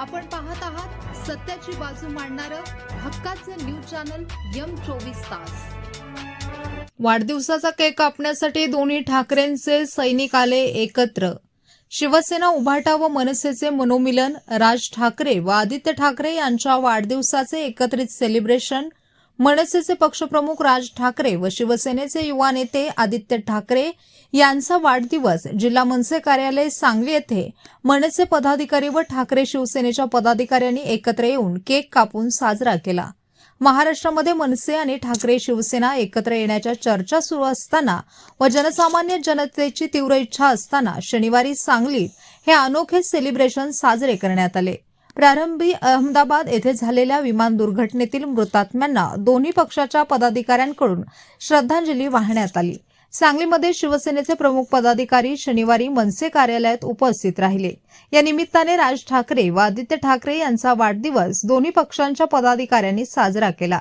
आपण पाहत आहात सत्याची बाजू मांडणारं हक्काचं न्यूज चॅनल यम चोवीस तास. वाढदिवसाचा केक कापण्यासाठी दोन्ही ठाकरेंचे सैनिक आले एकत्र. शिवसेना उभाटा व मनसेचे मनोमिलन राज ठाकरे व आदित्य ठाकरे यांच्या वाढदिवसाचे एकत्रित सेलिब्रेशन मनसेचे पक्षप्रमुख राज ठाकरे व शिवसेनेचे युवा नेते आदित्य ठाकरे यांचा वाढदिवस जिल्हा मनसे कार्यालय सांगली येथे मनसे पदाधिकारी व ठाकरे शिवसेनेच्या पदाधिकाऱ्यांनी एकत्र येऊन केक कापून साजरा केला. महाराष्ट्रामध्ये मनसे आणि ठाकरे शिवसेना एकत्र येण्याच्या चर्चा सुरू असताना व जनसामान्य जनतेची तीव्र इच्छा असताना शनिवारी सांगलीत हे अनोखे सेलिब्रेशन साजरे करण्यात आले. प्रारंभी अहमदाबाद येथे झालेल्या विमान दुर्घटनेतील मृतात्म्यांना दोन्ही पक्षाच्या पदाधिकाऱ्यांकडून श्रद्धांजली वाहण्यात आली. सांगलीमध्ये शिवसेनेचे प्रमुख पदाधिकारी शनिवारी मनसे कार्यालयात उपस्थित राहिले. या निमित्ताने राज ठाकरे व आदित्य ठाकरे यांचा वाढदिवस दोन्ही पक्षांच्या पदाधिकाऱ्यांनी साजरा केला.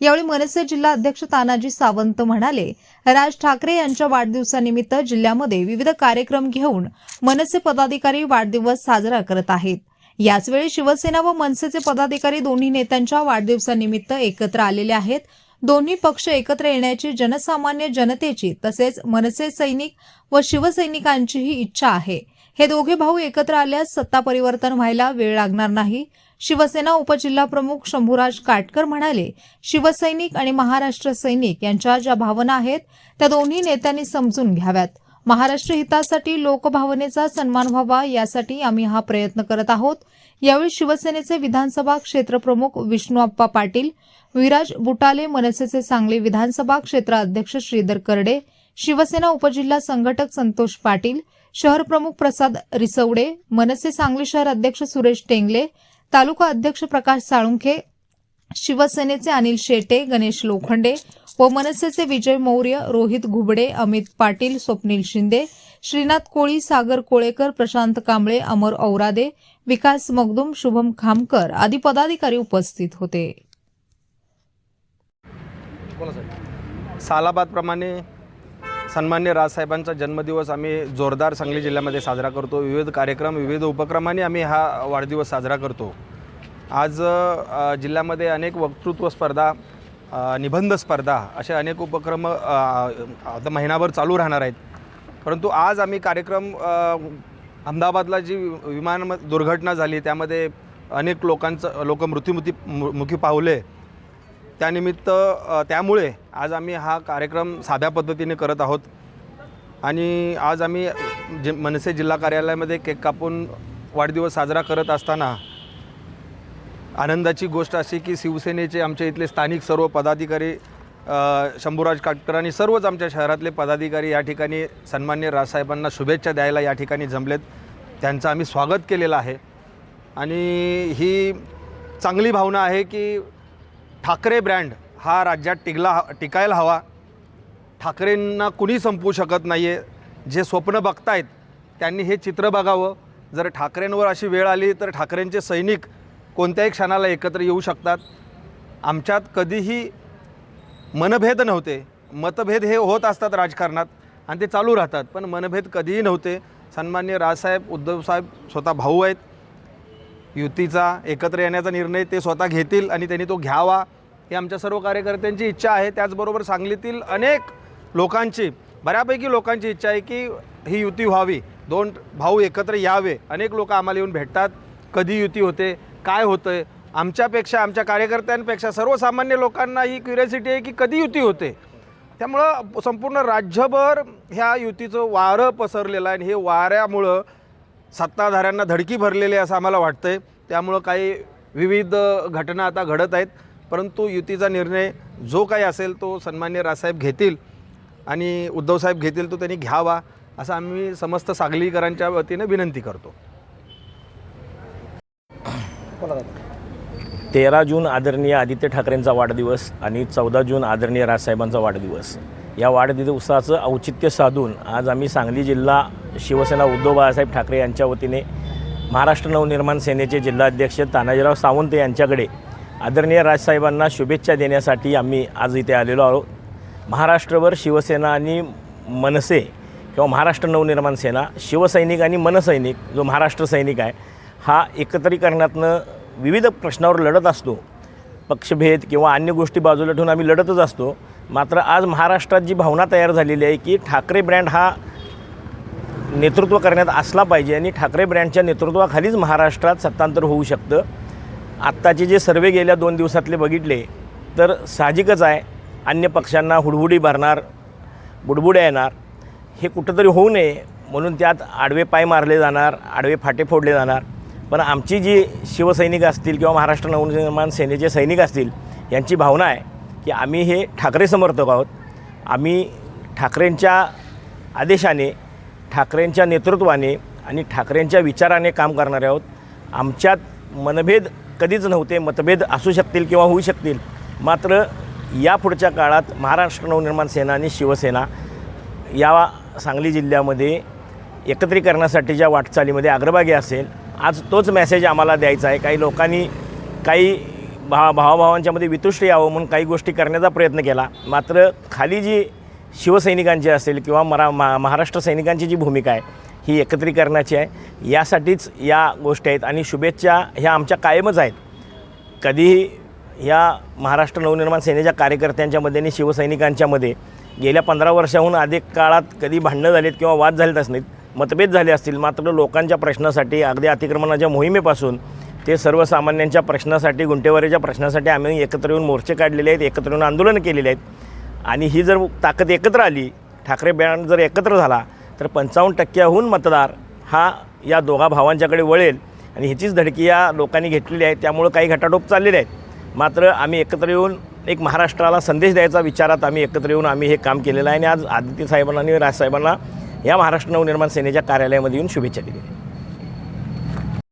यावेळी मनसे जिल्हा अध्यक्ष तानाजी सावंत म्हणाले राज ठाकरे यांच्या वाढदिवसानिमित्त जिल्ह्यामध्ये विविध कार्यक्रम घेऊन मनसे पदाधिकारी वाढदिवस साजरा करत आहेत. याचवेळी शिवसेना व मनसेचे पदाधिकारी दोन्ही नेत्यांच्या वाढदिवसानिमित्त एकत्र आलेले आहेत. दोन्ही पक्ष एकत्र येण्याची जनसामान्य जनतेची तसेच मनसे सैनिक व शिवसैनिकांचीही इच्छा आहे. हे दोघे भाऊ एकत्र आल्यास सत्ता परिवर्तन व्हायला वेळ लागणार नाही. शिवसेना उपजिल्हाप्रमुख शंभूराज काटकर म्हणाले शिवसैनिक आणि महाराष्ट्र सैनिक यांच्या ज्या भावना आहेत त्या दोन्ही नेत्यांनी समजून घ्याव्यात. महाराष्ट्र हितासाठी लोकभावनेचा सन्मान व्हावा यासाठी आम्ही हा प्रयत्न करत आहोत. यावेळी शिवसेनेचे विधानसभा क्षेत्रप्रमुख विष्णूअप्पा पाटील विराज बुटाले मनसेचे सांगली विधानसभा क्षेत्र अध्यक्ष श्रीधर करडे शिवसेना उपजिल्हा संघटक संतोष पाटील शहर प्रमुख प्रसाद रिसवडे मनसे सांगली शहर अध्यक्ष सुरेश टेंगले तालुका अध्यक्ष प्रकाश साळुंखे शिवसेनेचे अनिल शेटे गणेश लोखंडे व मनसेचे विजय मौर्य रोहित घुबडे अमित पाटील स्वप्नील शिंदे श्रीनाथ कोळी सागर कोळेकर प्रशांत कांबळे अमर औरादे विकास मगदुम शुभम खामकर आदी पदाधिकारी उपस्थित होते. सालाबादप्रमाणे सन्मान्य राजसाहेबांचा जन्मदिवस आम्ही जोरदार सांगली जिल्ह्यामध्ये साजरा करतो. विविध कार्यक्रम विविध उपक्रमाने आम्ही हा वाढदिवस साजरा करतो. आज जिल्ह्यामध्ये अनेक वक्तृत्व स्पर्धा निबंध स्पर्धा असे अनेक उपक्रम आता महिनाभर चालू राहणार आहेत. परंतु आज आम्ही कार्यक्रम अहमदाबादला जी विमान दुर्घटना झाली त्यामध्ये अनेक लोकांचं लोक मृत्युमुखी मुखी पावले. त्यानिमित्त त्यामुळे आज आम्ही हा कार्यक्रम साध्या पद्धतीने करत आहोत. आणि आज आम्ही जे मनसे जिल्हा कार्यालयामध्ये केक कापून वाढदिवस साजरा करत असताना आनंदाची गोष्ट अशी की शिवसेनेचे आमच्या इथले स्थानिक सर्व पदाधिकारी शंभूराज काटकर आणि सर्वच आमच्या शहरातले पदाधिकारी या ठिकाणी सन्मान्य राजसाहेबांना शुभेच्छा द्यायला या ठिकाणी जमलेत. त्यांचं आम्ही स्वागत केलेलं आहे. आणि ही चांगली भावना आहे की ठाकरे ब्रँड हा राज्यात टिकला टिकायला हवा. ठाकरेंना कुणी संपवू शकत नाही आहे जे स्वप्न बघतायत त्यांनी हे चित्र बघावं. जर ठाकरेंवर अशी वेळ आली तर ठाकरेंचे सैनिक कोणत्याही क्षणाला एकत्र येऊ शकतात. आमच्यात कधीही मनभेद नव्हते. मतभेद हे होत असतात राजकारणात आणि ते चालू राहतात. पण मनभेद कधीही नव्हते. सन्मान्य राजसाहेब उद्धवसाहेब स्वतः भाऊ आहेत. युतीचा एकत्र येण्याचा निर्णय ते स्वतः घेतील आणि त्यांनी तो घ्यावा ही आमच्या सर्व कार्यकर्त्यांची इच्छा आहे. त्याचबरोबर सांगलीतील अनेक लोकांची बऱ्यापैकी लोकांची इच्छा आहे की ही युती व्हावी. दोन भाऊ एकत्र यावे. अनेक लोक आम्हाला येऊन भेटतात. कधी युती होते? काय होतं आहे आमच्यापेक्षा आमच्या कार्यकर्त्यांपेक्षा सर्वसामान्य लोकांना ही क्युरियोसिटी आहे की कधी युती होते? त्यामुळं संपूर्ण राज्यभर ह्या युतीचं वारं पसरलेलं आहे आणि हे वाऱ्यामुळं सत्ताधाऱ्यांना धडकी भरलेली आहे असं आम्हाला वाटतंय. त्यामुळं काही विविध घटना आता घडत आहेत. परंतु युतीचा निर्णय जो काही असेल तो सन्मान्य राजसाहेब घेतील आणि उद्धवसाहेब घेतील तो त्यांनी घ्यावा असं आम्ही समस्त सागलीकरांच्या वतीने विनंती करतो. तेरा जून आदरणीय आदित्य ठाकरेंचा वाढदिवस आणि चौदा जून आदरणीय राजसाहेबांचा वाढदिवस. या वाढदिवसाचं औचित्य साधून आज आम्ही सांगली जिल्हा शिवसेना उद्धव बाळासाहेब ठाकरे यांच्या वतीने महाराष्ट्र नवनिर्माण सेनेचे जिल्हाध्यक्ष तानाजीराव सावंत यांच्याकडे आदरणीय राजसाहेबांना शुभेच्छा देण्यासाठी आम्ही आज इथे आलेलो आहोत. महाराष्ट्रभर शिवसेना आणि मनसे किंवा महाराष्ट्र नवनिर्माण सेना शिवसैनिक आणि मनसैनिक जो महाराष्ट्र सैनिक आहे हा एकत्रीकरणातनं विविध प्रश्नावर लढत असतो. पक्षभेद किंवा अन्य गोष्टी बाजूला ठेवून आम्ही लढतच असतो. मात्र आज महाराष्ट्रात जी भावना तयार झालेली आहे की ठाकरे ब्रँड हा नेतृत्व करण्यात असला पाहिजे आणि ठाकरे ब्रँडच्या नेतृत्वाखालीच महाराष्ट्रात सत्तांतर होऊ शकतं. आत्ताचे जे सर्वे गेल्या दोन दिवसातले बघितले तर साहजिकच आहे अन्य पक्षांना हुडहुडी भरणार बुडबुड्या येणार हे कुठंतरी होऊ नये म्हणून त्यात आडवे पाय मारले जाणार आडवे फाटे फोडले जाणार. पण आमची जी शिवसैनिक असतील किंवा महाराष्ट्र नवनिर्माण सेनेचे सैनिक असतील यांची भावना आहे की आम्ही हे ठाकरे समर्थक आहोत. आम्ही ठाकरेंच्या आदेशाने ठाकरेंच्या नेतृत्वाने आणि ठाकरेंच्या विचाराने काम करणारे आहोत. आमच्यात मनभेद कधीच नव्हते मतभेद असू शकतील किंवा होऊ शकतील. मात्र या पुढच्या काळात महाराष्ट्र नवनिर्माण सेना आणि शिवसेना या सांगली जिल्ह्यामध्ये एकत्रीकरणासाठीच्या वाटचालीमध्ये अग्रभागी असेल. आज तोच मेसेज आम्हाला द्यायचा आहे. काही लोकांनी काही भा भावाभावांच्यामध्ये वितुष्ट यावं म्हणून काही गोष्टी करण्याचा प्रयत्न केला. मात्र खाली जी शिवसैनिकांची असेल किंवा मरा मा महाराष्ट्र सैनिकांची जी भूमिका आहे ही एकत्रीकरणाची आहे. यासाठीच या गोष्टी आहेत आणि शुभेच्छा ह्या आमच्या कायमच आहेत. कधीही या महाराष्ट्र नवनिर्माण सेनेच्या कार्यकर्त्यांच्यामध्ये आणि शिवसैनिकांच्यामध्ये गेल्या पंधरा वर्षाहून अधिक काळात कधी भांडणं झालीत किंवा वाद झालेत नाहीत मतभेद झाले असतील मात्र लोकांच्या प्रश्नासाठी अगदी अतिक्रमणाच्या मोहिमेपासून ते सर्वसामान्यांच्या प्रश्नासाठी गुंटेवारीच्या प्रश्नासाठी आम्ही एकत्र येऊन मोर्चे काढलेले आहेत एकत्र येऊन आंदोलन केलेले आहेत. आणि ही जर ताकद एकत्र आली ठाकरे बँड जर एकत्र झाला तर पंचावन्न टक्क्याहून मतदार हा या दोघा भावांच्याकडे वळेल. आणि ह्याचीच धडकी या लोकांनी घेतलेली आहे त्यामुळं काही घटाटोप चाललेले आहेत. मात्र आम्ही एकत्र येऊन एक महाराष्ट्राला संदेश द्यायचा विचारात आम्ही एकत्र येऊन आम्ही हे काम केलेलं आहे. आणि आज आदित्य साहेबांना आणि राजसाहेबांना या महाराष्ट्र नवनिर्माण सेनेच्या कार्यालयामध्ये येऊन शुभेच्छा दिली